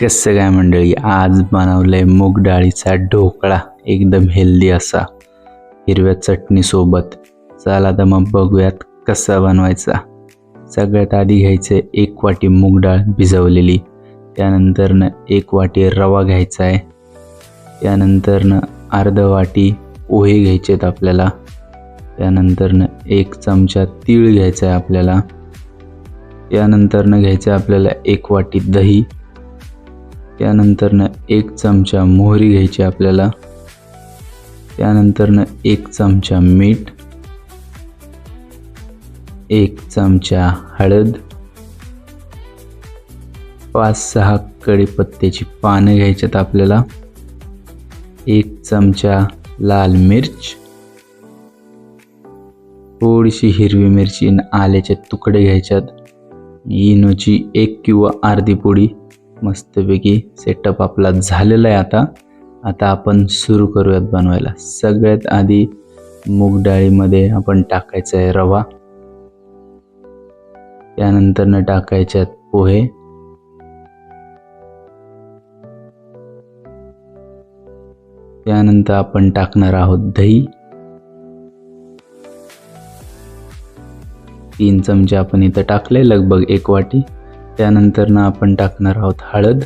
कसं काय मंडळी आज बनवलंय मूग डाळीचा ढोकळा. एकदम हेल्दी असा. हिरव्या चटणीसोबत चला तर मग बघूयात कसा बनवायचा. सगळ्यात आधी घ्यायचं एक वाटी मूग डाळ भिजवलेली. त्यानंतरनं एक वाटी रवा घ्यायचा आहे त्यानंतरनं अर्ध वाटी पोहे घ्यायचे आहेत आपल्याला. त्यानंतरनं एक चमचा तीळ घ्यायचा आहे आपल्याला. त्यानंतरनं घ्यायचं आहे आपल्याला एक वाटी दही. त्यानंतरनं एक चमचा मोहरी घ्यायची आपल्याला. त्यानंतरनं एक चमचा मीठ. एक चमचा हळद. पाच सहा कढीपत्त्याची पानं घ्यायच्यात आपल्याला. एक चमचा लाल मिर्च. थोडीशी हिरवी मिरची आणि आल्याचे तुकडे घ्यायच्यात. इनोची एक किंवा अर्धी पोळी मस्तपैकी सेटअप आपला झालेला आहे आता. आता आपण सुरू करूयात बनवायला. सगळ्यात आधी मूग डाळीमध्ये आपण टाकायचं आहे रवा. त्यानंतरनं टाकायच्यात पोहे. त्यानंतर आपण टाकणार आहोत दही. तीन चमचे आपण इथं टाकले लगभग एक वाटी. त्यानंतरनं आपण टाकणार आहोत हळद.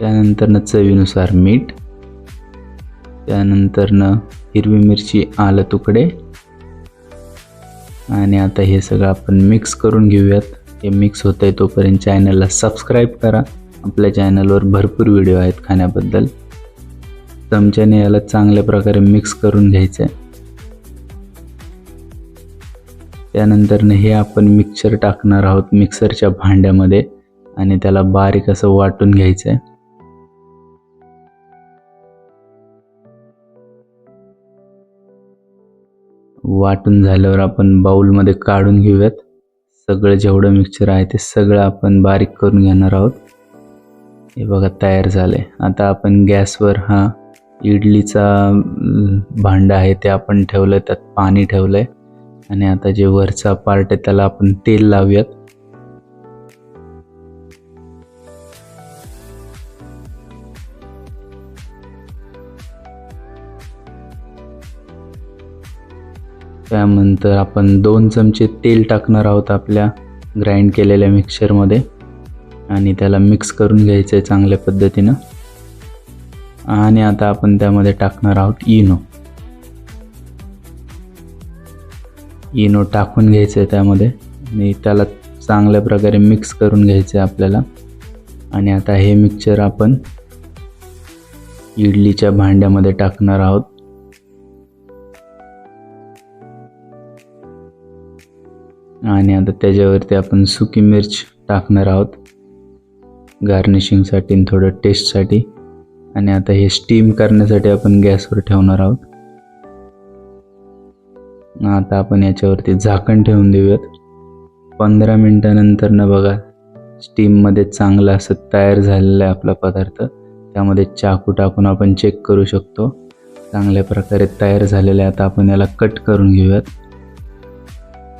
त्यानंतरनं चवीनुसार मीठ. त्यानंतरनं हिरवी मिरची आलं तुकडे. आणि आता हे सगळं आपण मिक्स करून घेऊयात. हे मिक्स होत आहे तोपर्यंत चॅनलला सबस्क्राईब करा. आपल्या चॅनलवर भरपूर व्हिडिओ आहेत खाण्याबद्दल. चमच्याने याला चांगल्या प्रकारे मिक्स करून घ्यायचं आहे त्यानंतरनं हे आपण मिक्सर टाकणार आहोत मिक्सरच्या भांड्यामध्ये आणि त्याला बारीक असं वाटून घ्यायचं आहे वाटून झाल्यावर आपण बाऊलमध्ये काढून घेऊयात. सगळं जेवढं मिक्सर आहे ते सगळं आपण बारीक करून घेणार आहोत. हे बघा तयार झाले आता आपण गॅसवर हा इडलीचा भांडं आहे ते आपण ठेवलं त्यात पाणी ठेवलं आहे आणि आता जे वरचा पार्ट आहे त्याला आपण तेल लावूयात. त्यानंतर आपण दोन चमचे तेल टाकणार आहोत आपल्या ग्राइंड केलेल्या मिक्सरमध्ये आणि त्याला मिक्स करून घ्यायचं आहे चांगल्या पद्धतीनं. आणि आता आपण त्यामध्ये टाकणार आहोत इनो. E इनो टाकून घ्यायचं आहे त्यामध्ये. आणि त्याला चांगल्या प्रकारे मिक्स करून घ्यायचं आहे आपल्याला. आणि आता हे मिक्सचर आपण इडलीच्या भांड्यामध्ये टाकणार आहोत. आणि आता त्याच्यावरती आपण सुकी मिर्च टाकणार आहोत. गार्निशिंगसाठी आणि थोडं टेस्टसाठी आणि आता हे स्टीम करण्यासाठी आपण गॅसवर ठेवणार आहोत. आता आपण याच्यावरती झाकण ठेवून देऊयात. पंधरा मिनटानंतर न बघा स्टीममध्ये चांगलं असं तयार झालेलं आहे आपला पदार्थ. त्यामध्ये चाकू टाकून आपण चेक करू शकतो. चांगल्या प्रकारे तयार झालेलं आहे. आता आपण याला कट करून घेऊयात.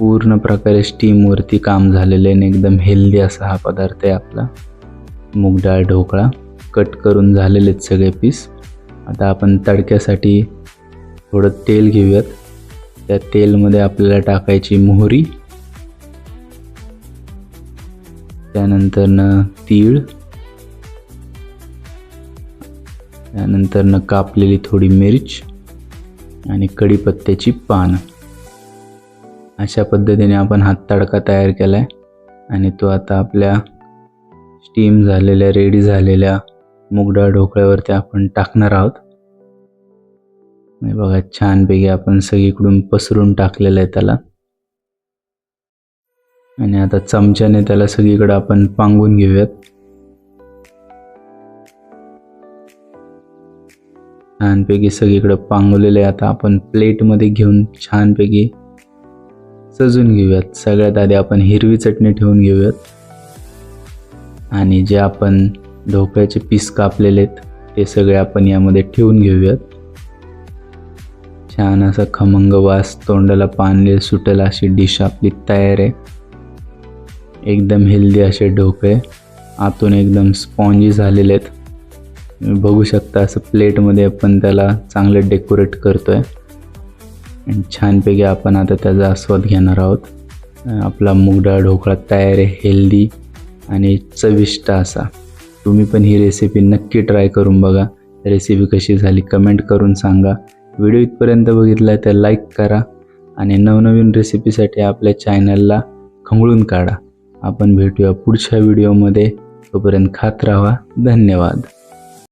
पूर्ण प्रकारे स्टीमवरती काम झालेलं आहे आणि एकदम हेल्दी असा हा पदार्थ आहे आपला. मूग डाळ ढोकळा कट करून झालेले आहेत सगळे पीस आता आपण तडक्यासाठी थोडं तेल घेऊयात. त्या तेलमध्ये आपल्याला टाकायची मोहरी. त्यानंतरनं तीळ. त्यानंतरनं कापलेली थोडी मिरच आणि कढीपत्त्याची पानं. अशा पद्धतीने आपण हात तडका तयार केला आहे आणि तो आता आपल्या स्टीम झालेल्या रेडी झालेल्या मुगडाळ ढोकळ्यावरती आपण टाकणार आहोत. बघा छानपैकी आपण सगळीकडून पसरून टाकलेलं आहे त्याला. आणि आता चमच्याने त्याला सगळीकडे आपण पांगून घेऊयात. छानपैकी सगळीकडे पांगवलेले आता आपण प्लेटमध्ये घेऊन छानपैकी सजून घेऊयात. सगळ्यात आधी आपण हिरवी चटणी ठेवून घेऊयात. आणि जे आपण ढोकळ्याचे पीस कापलेले आहेत ते सगळे आपण यामध्ये ठेवून घेऊयात. छान असा खमंग वास तोंडाला पाणी सुटेल अशी डिश आपली तयार आहे. एकदम हेल्दी असे ढोकळे आतून एकदम स्पॉन्जी झालेले आहेत. बघू शकता असं प्लेटमध्ये आपण त्याला चांगलं डेकोरेट करतो आहे छानपैकी आपण आता त्याचा आस्वाद घेणार आहोत. आपला मुगडाळ ढोकळा तयार आहे हेल्दी आणि चविष्ट असा. तुम्ही पण ही रेसिपी नक्की ट्राय करून बघा. रेसिपी कशी झाली कमेंट करून सांगा. व्हिडिओ इथपर्यंत बघितला तर लाईक करा आणि नवनवीन रेसिपीसाठी आपल्या चॅनलला खंगळून काढा. आपण भेटूया पुढच्या व्हिडिओमध्ये तोपर्यंत खात राहा. धन्यवाद.